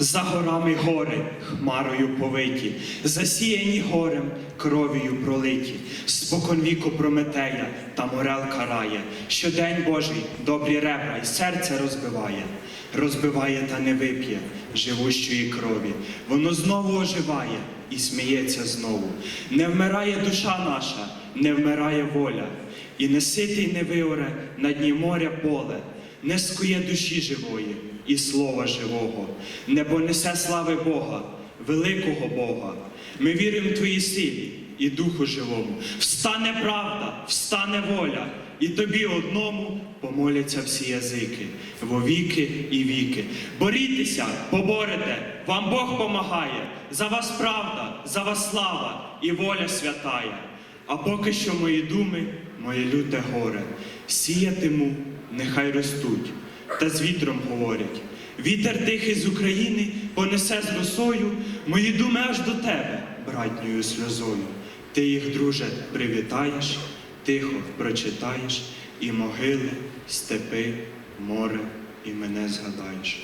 За горами гори, хмарою повиті, засіяні горем, кров'ю пролиті, спокон віку Прометея та морел карає, щодень Божий добрі ребра й серце розбиває, розбиває та не вип'є живущої крові, воно знову оживає і сміється знову. Не вмирає душа наша, не вмирає воля, і не ситий не виоре на дні моря поле, не скує душі живої і слова живого, небо несе слави Бога, великого Бога. Ми віримо в Твої силі і Духу живому. Встане правда, встане воля, і тобі одному помоляться всі язики, во віки і віки. Борітеся, поборете, вам Бог помагає. За вас правда, за вас слава і воля святая. А поки що мої думи, моє люте горе, сіятиму, нехай ростуть, та з вітром говорять. Вітер тихий з України понесе з росою мої думи аж до тебе, братньою сльозою. Ти їх, друже, привітаєш, тихо прочитаєш, і могили, степи, море, і мене згадаєш.